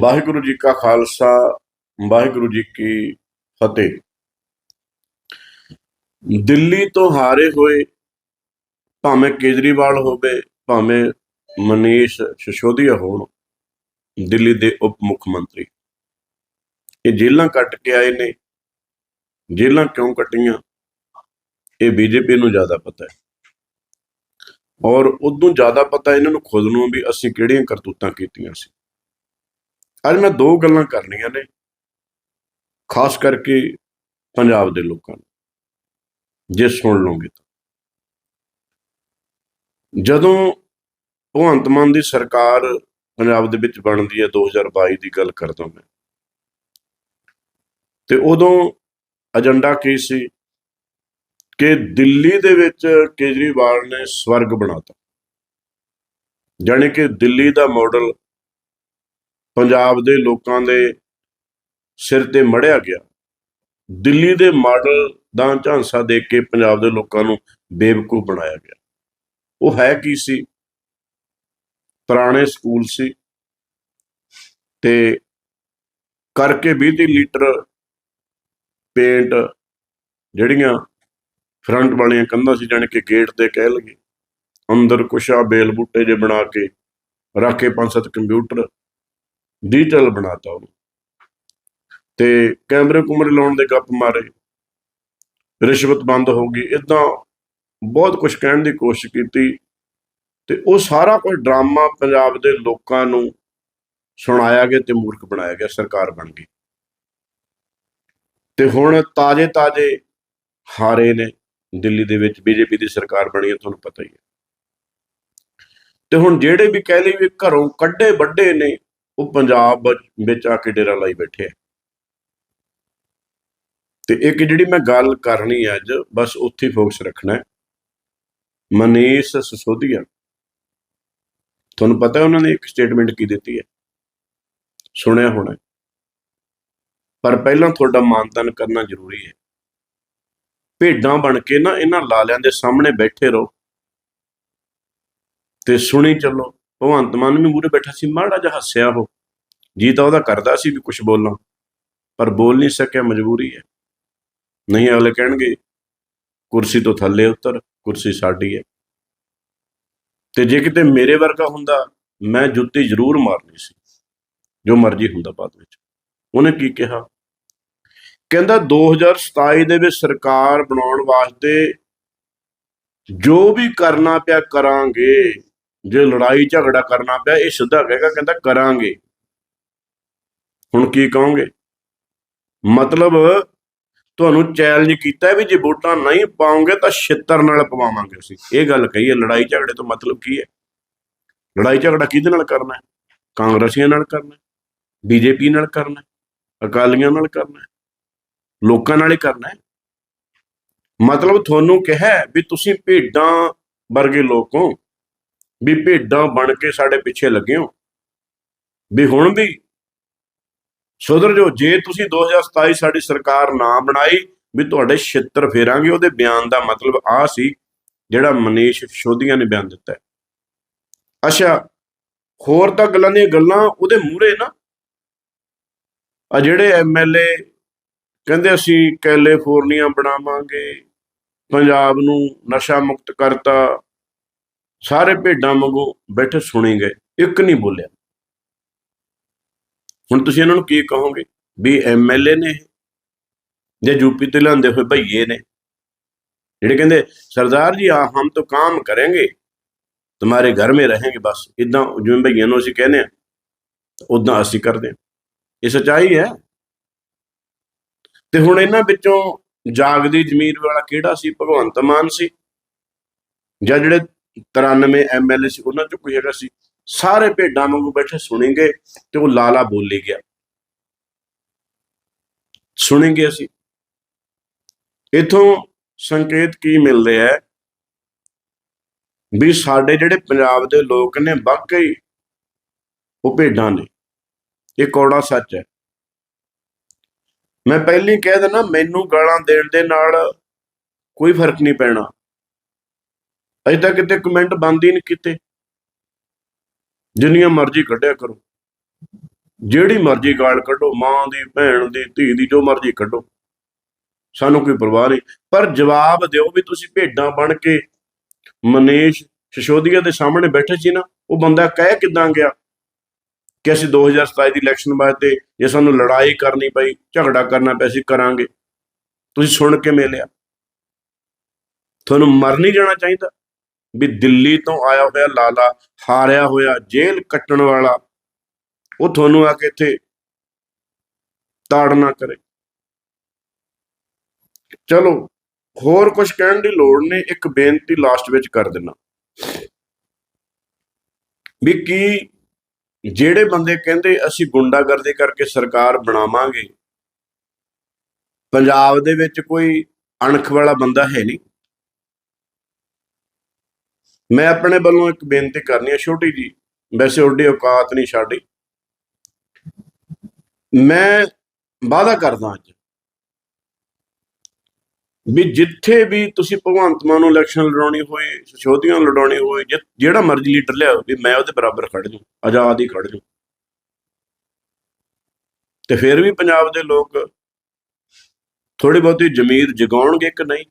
ਵਾਹਿਗੁਰੂ ਜੀ ਕਾ ਖਾਲਸਾ, ਵਾਹਿਗੁਰੂ ਜੀ ਕੀ ਫਤਿਹ। ਦਿੱਲੀ ਤੋਂ ਹਾਰੇ ਹੋਏ ਭਾਵੇਂ ਕੇਜਰੀਵਾਲ ਹੋਵੇ, ਭਾਵੇਂ ਮਨੀਸ਼ ਸਸ਼ੋਦੀਆ ਹੋਣ, ਦਿੱਲੀ ਦੇ ਉਪ ਮੁੱਖ ਮੰਤਰੀ। ਇਹ ਜੇਲਾਂ ਕੱਟ ਕੇ ਆਏ ਨੇ। ਜੇਲਾਂ ਕਿਉਂ ਕੱਟੀਆਂ? ਇਹ ਬੀਜੇਪੀ ਨੂੰ ਜ਼ਿਆਦਾ ਪਤਾ ਹੈ। ਔਰ ਉਦੋਂ ਜ਼ਿਆਦਾ ਪਤਾ ਇਹਨਾਂ ਨੂੰ ਖੁਦ ਨੂੰ ਵੀ ਅਸੀਂ ਕਿਹੜੀਆਂ ਕਰਤੂਤਾਂ ਕੀਤੀਆਂ ਸੀ। ਅੱਜ ਮੈਂ ਦੋ ਗੱਲਾਂ ਕਰਨੀਆਂ ਨੇ, ਖਾਸ ਕਰਕੇ ਪੰਜਾਬ ਦੇ ਲੋਕਾਂ ਨੂੰ, ਜੇ ਸੁਣ ਲਓਗੇ ਤਾਂ। ਜਦੋਂ ਭਗਵੰਤ ਮਾਨ ਦੀ ਸਰਕਾਰ ਪੰਜਾਬ ਦੇ ਵਿੱਚ ਬਣਦੀ ਹੈ 2022 ਦੀ ਗੱਲ ਕਰਦਾ ਮੈਂ, ਤੇ ਉਦੋਂ ਏਜੰਡਾ ਕੀ ਸੀ? ਕਿ ਦਿੱਲੀ ਦੇ ਵਿੱਚ ਕੇਜਰੀਵਾਲ ਨੇ ਸਵਰਗ ਬਣਾਤਾ। ਜਾਣੀ ਕਿ ਦਿੱਲੀ ਦਾ ਮਾਡਲ ਪੰਜਾਬ ਦੇ ਲੋਕਾਂ ਦੇ ਸਿਰ ਤੇ ਮੜਿਆ ਗਿਆ। ਦਿੱਲੀ ਦੇ ਮਾਡਲ ਦਾ ਝਾਂਸਾ ਦੇ ਕੇ ਪੰਜਾਬ ਦੇ ਲੋਕਾਂ ਨੂੰ ਬੇਵਕੂਫ ਬਣਾਇਆ ਗਿਆ। ਉਹ ਹੈ ਕੀ ਸੀ? ਪੁਰਾਣੇ ਸਕੂਲ ਸੀ ਤੇ ਕਰਕੇ 20 ਲੀਟਰ ਪੇਂਟ ਜਿਹੜੀਆਂ ਫਰੰਟ ਵਾਲੀਆਂ ਕੰਧਾਂ ਸੀ, ਜਾਣੀ ਕਿ ਗੇਟ ਤੇ ਕਹਿ ਲਗੇ ਅੰਦਰ ਕੁਛਾ ਬੇਲ ਬੂਟੇ ਜੇ ਬਣਾ ਕੇ, ਰੱਖ ਪੰਜ ਸੱਤ ਕੰਪਿਊਟਰ ਡਿਜੀਟਲ ਬਣਾਤਾ ਉਹਨੂੰ। ਤੇ ਕੈਮਰੇ ਕੁਮਰੇ ਲਾਉਣ ਦੇ ਗੱਪ ਮਾਰੇ। ਰਿਸ਼ਵਤ ਬੰਦ ਹੋ ਗਈ। ਇਦਾਂ ਬਹੁਤ ਕੁਝ ਕਹਿਣ ਦੀ ਕੋਸ਼ਿਸ਼ ਕੀਤੀ। ਤੇ ਉਹ ਸਾਰਾ ਕੁਝ ਡਰਾਮਾ ਪੰਜਾਬ ਦੇ ਲੋਕਾਂ ਨੂੰ ਸੁਣਾਇਆ ਗਿਆ ਤੇ ਮੂਰਖ ਬਣਾਇਆ ਗਿਆ, ਸਰਕਾਰ ਬਣ ਗਈ। ਤੇ ਹੁਣ ਤਾਜੇ ਤਾਜੇ ਹਾਰੇ ਨੇ ਦਿੱਲੀ ਦੇ ਵਿੱਚ। ਬੀਜੇਪੀ ਦੀ ਸਰਕਾਰ ਬਣੀ ਹੈ, ਤੁਹਾਨੂੰ ਪਤਾ ਹੀ ਹੈ। ਤੇ ਹੁਣ ਜਿਹੜੇ ਵੀ ਕਹਿ ਲਈ ਵੀ ਘਰੋਂ ਕੱਢੇ ਵੱਡੇ ਨੇ ਉਹ ਪੰਜਾਬ ਵਿੱਚ- ਆ ਕੇ ਡੇਰਾ ਲਾਈ ਬੈਠੇ ਆ। ਤੇ ਇੱਕ ਜਿਹੜੀ ਮੈਂ ਗੱਲ ਕਰਨੀ ਹੈ ਅੱਜ, ਬਸ ਉੱਥੇ ਫੋਕਸ ਰੱਖਣਾ ਹੈ। ਮਨੀਸ਼ ਸਸੋਦੀਆ। ਤੁਹਾਨੂੰ ਪਤਾ ਉਹਨਾਂ ਨੇ ਇੱਕ ਸਟੇਟਮੈਂਟ ਕੀ ਦਿੱਤੀ ਹੈ? ਸੁਣਿਆ ਹੋਣਾ ਪਰ ਪਹਿਲਾਂ ਤੁਹਾਡਾ ਮਾਨਤਨ ਕਰਨਾ ਜ਼ਰੂਰੀ ਹੈ। ਭੇਡਾਂ ਬਣ ਕੇ ਨਾ ਇਹਨਾਂ ਲਾਲਿਆਂ ਦੇ ਸਾਹਮਣੇ ਬੈਠੇ ਰਹੋ। ਤੇ ਸੁਣੀ ਚੱਲੋ। ਭਗਵੰਤ ਮਾਨ ਵੀ ਮੂਰੇ ਬੈਠਾ ਸੀ, ਮਾੜਾ ਜਿਹਾ ਹੱਸਿਆ ਉਹ। ਜੀ ਤਾਂ ਉਹਦਾ ਕਰਦਾ ਸੀ ਵੀ ਕੁਝ ਬੋਲਾਂ ਪਰ ਬੋਲ ਨਹੀਂ ਸਕਿਆ, ਮਜਬੂਰੀ ਹੈ। ਨਹੀਂ, ਅਗਲੇ ਕਹਿਣਗੇ, ਕੁਰਸੀ ਤੋਂ ਥੱਲੇ ਉਤਰ, ਕੁਰਸੀ ਸਾਡੀ ਹੈ। ਤੇ ਜੇ ਕਿਤੇ ਮੇਰੇ ਵਰਗਾ ਹੁੰਦਾ, ਮੈਂ ਜੁੱਤੀ ਜ਼ਰੂਰ ਮਾਰਨੀ ਸੀ, ਜੋ ਮਰਜ਼ੀ ਹੁੰਦਾ ਬਾਅਦ ਵਿੱਚ। ਉਹਨੇ ਕੀ ਕਿਹਾ? ਕਹਿੰਦਾ 2027 ਦੇ ਵਿੱਚ ਸਰਕਾਰ ਬਣਾਉਣ ਵਾਸਤੇ ਜੋ ਵੀ ਕਰਨਾ ਪਿਆ ਕਰਾਂਗੇ ਜੇ ਲੜਾਈ ਝਗੜਾ ਕਰਨਾ ਪਿਆ, ਇਹ ਸਿੱਧਾ ਕਹੇਗਾ, ਕਹਿੰਦਾ ਕਰਾਂਗੇ। ਹੁਣ ਕੀ ਕਹੋਗੇ? ਮਤਲਬ ਤੁਹਾਨੂੰ ਚੈਲੰਜ ਕੀਤਾ ਵੀ ਜੇ ਵੋਟਾਂ ਨਹੀਂ ਪਾਉਂਗੇ ਤਾਂ ਛਿੱਤਰ ਨਾਲ ਪਵਾਵਾਂਗੇ ਅਸੀਂ। ਇਹ ਗੱਲ ਕਹੀ ਹੈ, ਲੜਾਈ ਝਗੜੇ ਤੋਂ ਮਤਲਬ ਕੀ ਹੈ? ਲੜਾਈ ਝਗੜਾ ਕਿਹਦੇ ਨਾਲ ਕਰਨਾ ਹੈ? ਕਾਂਗਰਸੀਆਂ ਨਾਲ ਕਰਨਾ ਹੈ? ਬੀਜੇਪੀ ਨਾਲ ਕਰਨਾ ਹੈ? ਅਕਾਲੀਆਂ ਨਾਲ ਕਰਨਾ ਹੈ? ਲੋਕਾਂ ਨਾਲ ਹੀ ਕਰਨਾ ਹੈ? ਮਤਲਬ ਤੁਹਾਨੂੰ ਕਿਹਾ ਵੀ ਤੁਸੀਂ ਭੇਡਾਂ ਵਰਗੇ ਲੋਕ ਹੋ। ਵੀ ਭੇਡਾਂ ਬਣ ਕੇ ਸਾਡੇ ਪਿੱਛੇ ਲੱਗੇ ਹੋ। ਵੀ ਹੁਣ ਵੀ ਸੁਧਰ ਜੋ ਜੇ ਤੁਸੀਂ 2027 ਸਾਡੀ ਸਰਕਾਰ ਨਾ ਬਣਾਈ, ਵੀ ਤੁਹਾਡੇ ਛਿੱਤਰ ਫੇਰਾਂਗੇ, ਉਹਦੇ ਬਿਆਨ ਦਾ ਮਤਲਬ ਆ ਸੀ, ਜਿਹੜਾ ਮਨੀਸ਼ ਸ਼ੋਧੀਆਂ ਨੇ ਬਿਆਨ ਦਿੱਤਾ ਹੈ। ਅੱਛਾ, ਹੋਰ ਤਾਂ ਗੱਲਾਂ ਦੀਆਂ ਗੱਲਾਂ ਉਹਦੇ ਮੂਹਰੇ ਨਾ। ਆ ਜਿਹੜੇ ਐਮਐਲਏ ਕਹਿੰਦੇ ਅਸੀਂ ਕੈਲੀਫੋਰਨੀਆ ਬਣਾਵਾਂਗੇ, ਪੰਜਾਬ ਨੂੰ ਨਸ਼ਾ ਮੁਕਤ ਕਰਤਾ ਸਾਰੇ ਭੇਡਾਂ ਵਾਂਗੂ ਬੈਠੇ ਸੁਣੇ ਗਏ, ਇੱਕ ਨਹੀਂ ਬੋਲਿਆ। ਹੁਣ ਤੁਸੀਂ ਇਹਨਾਂ ਨੂੰ ਕੀ ਕਹੋਗੇ? ਵੀ ਐਮਐਲਏ ਨੇ ਜੇ ਯੂਪੀ ਤੋਂ ਲਿਆਂਦੇ ਹੋਏ ਭਈਏ ਨੇ, ਜਿਹੜੇ ਕਹਿੰਦੇ, ਸਰਦਾਰ ਜੀ ਆ ਹਮ ਤਾਂ ਕੰਮ ਕਰਾਂਗੇ, ਤੁਹਾਡੇ ਘਰ ਮੇ ਰਹਾਂਗੇ ਬਸ ਇਦਾਂ ਜਿਵੇਂ ਭਈਆਂ ਨੂੰ ਅਸੀਂ ਕਹਿੰਦੇ ਆ ਉਦਾਂ ਅਸੀਂ ਕਰਦੇ ਆ ਇਹ ਸਚਾਈ ਹੈ। ਤੇ ਹੁਣ ਇਹਨਾਂ ਵਿੱਚੋਂ ਜਾਗਦੀ ਜ਼ਮੀਰ ਵਾਲਾ ਕਿਹੜਾ ਸੀ? ਭਗਵੰਤ ਮਾਨ ਸੀ। ਜਾਂ ਜਿਹੜੇ 93 ਐਮਐਲਏ ਸੀ, ਉਹਨਾਂ ਚੋਂ ਕੋਈ ਹੈਗਾ ਸੀ। ਸਾਰੇ ਭੇਡਾਂ ਵਾਂਗੂ ਬੈਠੇ ਸੁਣेंगे ਤੇ ਉਹ ਲਾਲਾ ਬੋਲੀ ਗਿਆ। ਸੁਣेंगे ਅਸੀਂ। ਇਥੋਂ ਸੰਕੇਤ ਕੀ ਮਿਲਦੇ ਆ ਵੀ ਸਾਡੇ ਜਿਹੜੇ ਪੰਜਾਬ ਦੇ ਲੋਕ ਨੇ, ਵਾਕਈ ਉਹ ਭੇਡਾਂ ਨੇ। ਇਹ ਕੌੜਾ ਸੱਚ ਹੈ। ਮੈਂ ਪਹਿਲੀ ਕਹਿ ਦਿੰਦਾ, ਮੈਨੂੰ ਗਾਲਾਂ ਦੇਣ ਦੇ ਨਾਲ ਕੋਈ ਫ਼ਰਕ ਨਹੀਂ ਪੈਣਾ। ਅਜੇ ਤੱਕ ਕਿਤੇ ਕਮੈਂਟ ਬੰਦ ਹੀ ਨਹੀਂ ਕੀਤੇ। ਜਿੰਨੀਆਂ ਮਰਜ਼ੀ ਕੱਢਿਆ ਕਰੋ। ਜਿਹੜੀ ਮਰਜ਼ੀ ਗਾਲ ਕੱਢੋ, ਮਾਂ ਦੀ, ਭੈਣ ਦੀ, ਧੀ ਦੀ, ਜੋ ਮਰਜ਼ੀ ਕੱਢੋ। ਸਾਨੂੰ ਕੋਈ ਪਰਵਾਹ ਨਹੀਂ। ਪਰ ਜਵਾਬ ਦਿਓ ਵੀ ਤੁਸੀਂ ਭੇਡਾਂ ਬਣ ਕੇ ਮਨੀਸ਼ ਸ਼ਸ਼ੋਦੀਆ ਦੇ ਸਾਹਮਣੇ ਬੈਠੇ ਸੀ ਨਾ, ਉਹ ਬੰਦਾ ਕਹਿ ਕਿਦਾਂ ਗਿਆ ਕਿ ਅਸੀਂ 2027 ਦੀ ਇਲੈਕਸ਼ਨ ਵਾਸਤੇ ਜੇ ਸਾਨੂੰ ਲੜਾਈ ਕਰਨੀ ਪਈ, ਝਗੜਾ ਕਰਨਾ ਪਿਆ ਸੀ, ਕਰਾਂਗੇ। ਤੁਸੀਂ ਸੁਣ ਕੇ ਮਿਲਿਆ। ਤੁਹਾਨੂੰ ਮਰ ਨਹੀਂ ਜਾਣਾ ਚਾਹੀਦਾ। ਵੀ ਦਿੱਲੀ ਤੋਂ ਆਇਆ ਹੋਇਆ ਲਾਲਾ, ਹਾਰਿਆ ਹੋਇਆ, ਜੇਲ੍ਹ ਕੱਟਣ ਵਾਲਾ, ਉਹ ਤੁਹਾਨੂੰ ਆ ਕੇ ਇੱਥੇ ਤਾੜਨਾ ਕਰੇ। ਚਲੋ, ਹੋਰ ਕੁਝ ਕਹਿਣ ਦੀ ਲੋੜ ਨਹੀਂ, ਇੱਕ ਬੇਨਤੀ ਲਾਸਟ ਵਿੱਚ ਕਰ ਦਿੰਨਾ ਵੀ ਕੀ ਜਿਹੜੇ ਬੰਦੇ ਕਹਿੰਦੇ ਅਸੀਂ ਗੁੰਡਾਗਰਦੀ ਕਰਕੇ ਸਰਕਾਰ ਬਣਾਵਾਂਗੇ, ਪੰਜਾਬ ਦੇ ਵਿੱਚ ਕੋਈ ਅਣਖ ਵਾਲਾ ਬੰਦਾ ਹੈ ਨਹੀਂ। ਮੈਂ ਆਪਣੇ ਵੱਲੋਂ ਇੱਕ ਬੇਨਤੀ ਕਰਨੀ ਹੈ ਛੋਟੀ ਜੀ ਵੈਸੇ ਓਡੀ ਔਕਾਤ ਨਹੀਂ ਸਾਡੀ। ਮੈਂ ਵਾਅਦਾ ਕਰਦਾ ਅੱਜ ਵੀ ਜਿੱਥੇ ਵੀ ਤੁਸੀਂ ਭਗਵੰਤ ਮਾਨ ਨੂੰ ਇਲੈਕਸ਼ਨ ਲੜਾਉਣੀ ਹੋਏ, ਸੋਧੀਆਂ ਲੜਾਉਣੀ ਹੋਏ, ਜਿ- ਜਿਹੜਾ ਮਰਜ਼ੀ ਲੀਡਰ ਲਿਆਓ ਵੀ ਮੈਂ ਉਹਦੇ ਬਰਾਬਰ ਖੜ ਜੂ ਆਜ਼ਾਦ ਹੀ ਖੜ ਜੂ ਤੇ ਫਿਰ ਵੀ ਪੰਜਾਬ ਦੇ ਲੋਕ ਥੋੜੀ ਬਹੁਤੀ ਜ਼ਮੀਰ ਜਗਾਉਣਗੇ ਕਿ ਨਹੀਂ?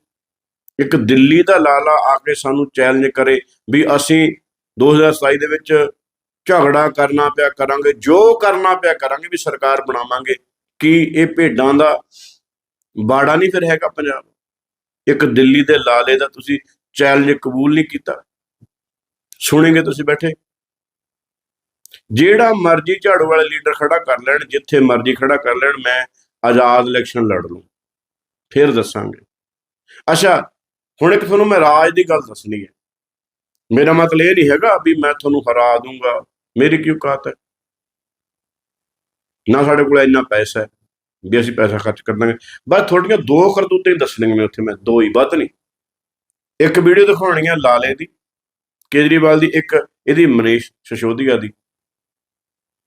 ਇੱਕ ਦਿੱਲੀ ਦਾ ਲਾਲਾ ਆ ਕੇ ਸਾਨੂੰ ਚੈਲੰਜ ਕਰੇ ਵੀ ਅਸੀਂ 2027 ਦੇ ਵਿੱਚ ਝਗੜਾ ਕਰਨਾ ਪਿਆ ਕਰਾਂਗੇ, ਜੋ ਕਰਨਾ ਪਿਆ ਕਰਾਂਗੇ ਵੀ ਸਰਕਾਰ ਬਣਾਵਾਂਗੇ, ਕਿ ਇਹ ਭੇਡਾਂ ਦਾ ਬਾੜਾ ਨਹੀਂ ਫਿਰ ਹੈਗਾ ਪੰਜਾਬ? ਇੱਕ ਦਿੱਲੀ ਦੇ ਲਾਲੇ ਦਾ ਤੁਸੀਂ ਚੈਲੰਜ ਕਬੂਲ ਨਹੀਂ ਕੀਤਾ। ਸੁਣੇਗੇ ਤੁਸੀਂ ਬੈਠੇ? ਜਿਹੜਾ ਮਰਜ਼ੀ ਝਾੜੂ ਵਾਲੇ ਲੀਡਰ ਖੜਾ ਕਰ ਲੈਣ, ਜਿੱਥੇ ਮਰਜ਼ੀ ਖੜਾ ਕਰ ਲੈਣ, ਮੈਂ ਆਜ਼ਾਦ ਇਲੈਕਸ਼ਨ ਲੜ ਲੂੰ ਫਿਰ ਦੱਸਾਂਗੇ। ਅੱਛਾ ਹੁਣ ਇੱਕ ਤੁਹਾਨੂੰ ਮੈਂ ਰਾਜ ਦੀ ਗੱਲ ਦੱਸਣੀ ਹੈ। ਮੇਰਾ ਮਤਲਬ ਇਹ ਨਹੀਂ ਹੈਗਾ ਵੀ ਮੈਂ ਤੁਹਾਨੂੰ ਹਰਾ ਦੂੰਗਾ। ਮੇਰੀ ਕੀ ਔਕਾਤ ਹੈ? ਨਾ ਸਾਡੇ ਕੋਲ ਇੰਨਾ ਪੈਸਾ ਹੈ ਵੀ ਅਸੀਂ ਪੈਸਾ ਖਰਚ ਕਰ ਦਾਂਗੇ। ਬਸ ਤੁਹਾਡੀਆਂ ਦੋ ਕਰਤੂਤਾਂ ਹੀ ਦੱਸਣੀਆਂ ਨੇ ਉੱਥੇ ਮੈਂ, ਦੋ ਹੀ, ਵੱਧ ਨਹੀਂ। ਇੱਕ ਵੀਡੀਓ ਦਿਖਾਉਣੀ ਹੈ ਲਾਲੇ ਦੀ, ਕੇਜਰੀਵਾਲ ਦੀ, ਇੱਕ ਇਹਦੀ ਮਨੀਸ਼ ਸ਼ਸ਼ੋਦੀਆ ਦੀ।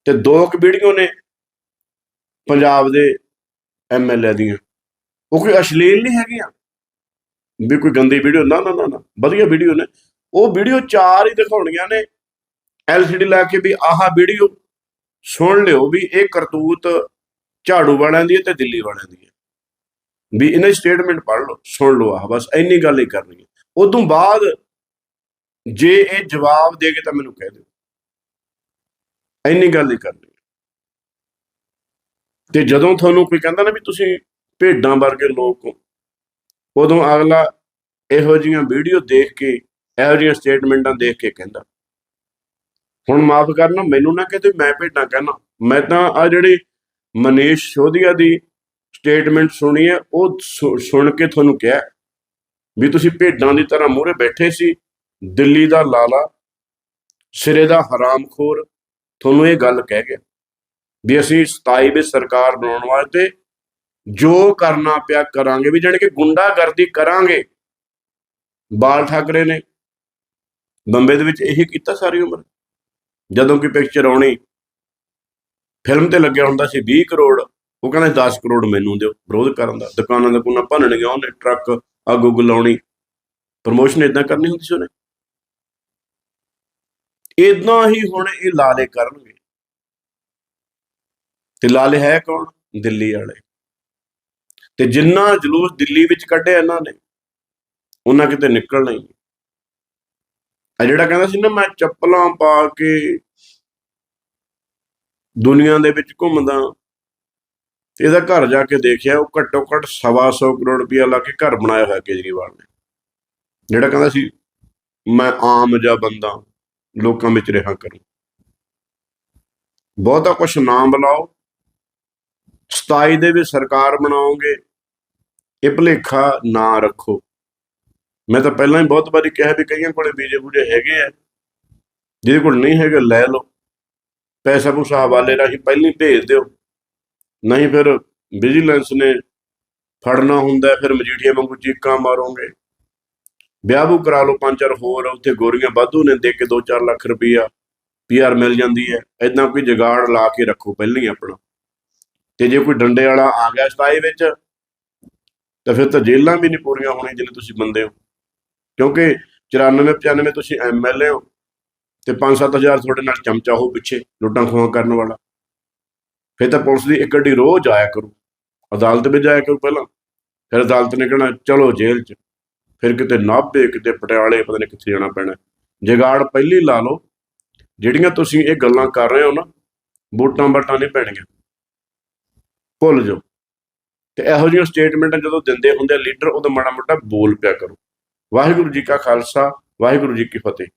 ਤੇ ਦੋ ਕੁ ਵੀਡੀਓ ਨੇ ਪੰਜਾਬ ਦੇ ਐਮਐਲਏ ਦੀਆਂ। ਉਹ ਕੋਈ ਅਸ਼ਲੀਲ ਨਹੀਂ ਹੈਗੀਆਂ? ਵੀ ਕੋਈ ਗੰਦੀ ਵੀਡੀਓ ਨਾ ਨਾ ਨਾ ਨਾ, ਵਧੀਆ ਵੀਡੀਓ ਨੇ। ਉਹ ਵੀਡੀਓ ਚਾਰ ਹੀ ਦਿਖਾਉਣੀਆਂ ਨੇ। ਐਲਸੀਡੀ ਲਾ ਕੇ ਵੀ ਆਹ ਵੀਡੀਓ ਸੁਣ ਲਿਓ ਵੀ ਇਹ ਕਰਤੂਤ ਝਾੜੂ ਵਾਲਿਆਂ ਦੀ ਹੈ ਤੇ ਦਿੱਲੀ ਵਾਲਿਆਂ ਦੀ ਹੈ। ਵੀ ਇਹਨਾਂ ਦੀ ਸਟੇਟਮੈਂਟ ਪੜ੍ਹ ਲਓ, ਸੁਣ ਲਓ ਆਹ, ਬਸ ਇੰਨੀ ਗੱਲ ਹੀ ਕਰਨੀ ਹੈ। ਉਦੋਂ ਬਾਅਦ ਜੇ ਇਹ ਜਵਾਬ ਦੇ ਕੇ ਤਾਂ ਮੈਨੂੰ ਕਹਿ ਦਿਓ। ਇੰਨੀ ਗੱਲ ਹੀ ਕਰਨੀ ਤੇ ਜਦੋਂ ਤੁਹਾਨੂੰ ਕੋਈ ਕਹਿੰਦਾ ਨਾ ਵੀ ਤੁਸੀਂ ਭੇਡਾਂ ਵਰਗੇ ਲੋਕ ਹੋ ਉਦੋਂ ਅਗਲਾ ਇਹੋ ਜਿਹੀਆਂ ਵੀਡੀਓ ਦੇਖ ਕੇ, ਇਹੋ ਜਿਹੀਆਂ ਸਟੇਟਮੈਂਟਾਂ ਦੇਖ ਕੇ ਕਹਿੰਦਾ, ਹੁਣ ਮਾਫ ਕਰਨਾ, ਮੈਨੂੰ ਨਾ ਕਹਤੇ ਮੈਂ ਭੇਡਾਂ ਕਹਿਣਾ। ਮੈਂ ਤਾਂ ਆ ਜਿਹੜੀ ਮਨੀਸ਼ ਸ਼ੋਧੀਆ ਦੀ ਸਟੇਟਮੈਂਟ ਸੁਣੀ ਹੈ, ਉਹ ਸੁਣ ਕੇ ਤੁਹਾਨੂੰ ਕਿਹਾ ਵੀ ਤੁਸੀਂ ਭੇਡਾਂ ਦੀ ਤਰ੍ਹਾਂ ਮੂਹਰੇ ਬੈਠੇ ਸੀ, ਦਿੱਲੀ ਦਾ ਲਾਲਾ, ਸਿਰੇ ਦਾ ਹਰਾਮਖੋਰ ਤੁਹਾਨੂੰ ਇਹ ਗੱਲ ਕਹਿ ਗਿਆ ਵੀ ਅਸੀਂ 27 ਵਿੱਚ ਸਰਕਾਰ ਬਣਾਉਣ ਵਾਸਤੇ ਜੋ ਕਰਨਾ ਪਿਆ ਕਰਾਂਗੇ, ਵੀ ਜਾਣੀ ਕਿ ਗੁੰਡਾਗਰਦੀ ਕਰਾਂਗੇ। ਬਾਲ ਠਾਕਰੇ ਨੇ ਬੰਬੇ ਦੇ ਵਿੱਚ ਇਹੀ ਕੀਤਾ ਸਾਰੀ ਉਮਰ। ਜਦੋਂ ਕਿ ਪਿਕਚਰ ਆਉਣੀ, ਫਿਲਮ ਤੇ ਲੱਗਿਆ ਹੁੰਦਾ ਸੀ 20 ਕਰੋੜ, ਉਹ ਕਹਿੰਦਾ 10 ਕਰੋੜ ਮੈਨੂੰ ਦਿਓ ਵਿਰੋਧ ਕਰਨ ਦਾ। ਦੁਕਾਨਾਂ ਦਾ ਕੋਨਾ ਭੰਨਣਗੇ ਉਹਨੇ ਟਰੱਕ ਅੱਗ ਉੱਗ ਲਾਉਣੀ। ਪ੍ਰਮੋਸ਼ਨ ਇਦਾਂ ਕਰਨੀ ਹੁੰਦੀ ਸੀ ਉਹਨੇ। ਇਦਾਂ ਹੀ ਹੁਣ ਇਹ ਲਾਲੇ ਕਰਨਗੇ। ਤੇ ਲਾਲੇ ਹੈ ਕੌਣ? ਦਿੱਲੀ ਵਾਲੇ। ਤੇ ਜਿੰਨਾ ਜਲੂਸ ਦਿੱਲੀ ਵਿੱਚ ਕੱਢਿਆ ਇਹਨਾਂ ਨੇ, ਉਹਨਾਂ ਕਿਤੇ ਨਿਕਲਣਾ ਹੀ ਆ ਜਿਹੜਾ ਕਹਿੰਦਾ ਸੀ ਨਾ, ਮੈਂ ਚੱਪਲਾਂ ਪਾ ਕੇ ਦੁਨੀਆ ਦੇ ਵਿੱਚ ਘੁੰਮਦਾ ਇਹਦਾ ਘਰ ਜਾ ਕੇ ਦੇਖਿਆ, ਉਹ ਘੱਟੋ ਘੱਟ ਸਵਾ ਸੌ ਕਰੋੜ ਰੁਪਇਆ ਲਾ ਕੇ ਘਰ ਬਣਾਇਆ ਹੋਇਆ ਕੇਜਰੀਵਾਲ ਨੇ। ਜਿਹੜਾ ਕਹਿੰਦਾ ਸੀ, ਮੈਂ ਆਮ ਜਿਹਾ ਬੰਦਾ, ਲੋਕਾਂ ਵਿੱਚ ਰਿਹਾ ਕਰੂੰ। ਬਹੁਤਾ ਕੁਛ ਨਾਮ ਬੁਲਾਓ 27 ਦੇ ਵਿੱਚ ਸਰਕਾਰ ਬਣਾਓਗੇ, ਇਹ ਭਲੇਖਾ ਨਾ ਰੱਖੋ। ਮੈਂ ਤਾਂ ਪਹਿਲਾਂ ਹੀ ਬਹੁਤ ਵਾਰੀ ਕਿਹਾ ਵੀ ਕਈਆਂ ਕੋਲੇ ਬੀਜੇ ਬੂਜੇ ਹੈਗੇ ਆ, ਜਿਹਦੇ ਕੋਲ ਨਹੀਂ ਹੈਗੇ ਲੈ ਲਓ। ਪੈਸਾ ਪੂਸਾ ਹਵਾਲੇ ਰਾਹੀਂ ਪਹਿਲਾਂ ਹੀ ਭੇਜ ਦਿਓ। ਨਹੀਂ ਫਿਰ ਵਿਜੀਲੈਂਸ ਨੇ ਫੜਨਾ ਹੁੰਦਾ, ਫਿਰ ਮਜੀਠੀਆਂ ਵਾਂਗੂ ਚੀਕਾਂ ਮਾਰੋਗੇ। ਵਿਆਹ ਵਿਆਹੂ ਕਰਾ ਲਓ ਪੰਜ ਚਾਰ ਹੋਰ, ਉੱਥੇ ਗੋਰੀਆਂ ਵਾਧੂ ਨੇ, ਦੇ ਕੇ 2-4 ਲੱਖ ਰੁਪਈਆ ਪੀਆਰ ਮਿਲ ਜਾਂਦੀ ਹੈ। ਐਦਾਂ ਕੋਈ ਜਗਾੜ ਲਾ ਕੇ ਰੱਖੋ, ਪਹਿਲਾਂ ਹੀ ਆਪਣਾ। ਤੇ ਜੇ ਕੋਈ ਡੰਡੇ ਵਾਲਾ ਆ ਗਿਆ ਸਤਾਈ ਵਿੱਚ, ਤਾਂ ਫਿਰ ਤਾਂ ਜੇਲ੍ਹਾਂ ਵੀ ਨਹੀਂ ਪੂਰੀਆਂ ਹੋਣੀਆਂ ਜਿੰਨੇ ਤੁਸੀਂ ਬੰਦੇ ਹੋ। ਕਿਉਂਕਿ 94 95 ਤੁਸੀਂ ਐਮਐਲਏ ਹੋ ਤੇ 5-7000 ਤੁਹਾਡੇ ਨਾਲ ਚਮਚਾ ਹੋ ਪਿੱਛੇ, ਲੁੱਟਾਂ ਖੋਹਾਂ ਕਰਨ ਵਾਲਾ। ਫਿਰ ਤਾਂ ਪੁਲਿਸ ਦੀ ਇੱਕ ਗੱਡੀ ਰੋਜ਼ ਆਇਆ ਕਰੂ। ਅਦਾਲਤ ਵਿੱਚ ਜਾਇਆ ਕਰੂ ਪਹਿਲਾਂ। ਫਿਰ ਅਦਾਲਤ ਨੇ ਕਹਿਣਾ, ਚਲੋ ਜੇਲ੍ਹ 'ਚ। ਫਿਰ ਕਿਤੇ ਨਾਭੇ, ਕਿਤੇ ਪਟਿਆਲੇ, ਪਤਾ ਨਹੀਂ ਕਿੱਥੇ ਜਾਣਾ ਪੈਣਾ। ਜਗਾੜ ਪਹਿਲੀ ਲਾ ਲਓ। ਜਿਹੜੀਆਂ ਤੁਸੀਂ ਇਹ ਗੱਲਾਂ ਕਰ ਰਹੇ ਹੋ ਨਾ ਵੋਟਾਂ ਬਾਟਾਂ ਨਹੀਂ ਪੈਣੀਆਂ। ਭੁੱਲ ਜਾਓ। ਤੇ ਇਹੋ ਜਿਹੀਆਂ ਸਟੇਟਮੈਂਟਾਂ ਜਦੋਂ ਦਿੰਦੇ ਹੁੰਦੇ ਲੀਡਰ ਉਦੋਂ ਮਾੜਾ ਮੋਟਾ ਬੋਲ ਪਿਆ ਕਰੋ। ਵਾਹਿਗੁਰੂ ਜੀ ਕਾ ਖਾਲਸਾ, ਵਾਹਿਗੁਰੂ ਜੀ ਕੀ ਫਤਿਹ।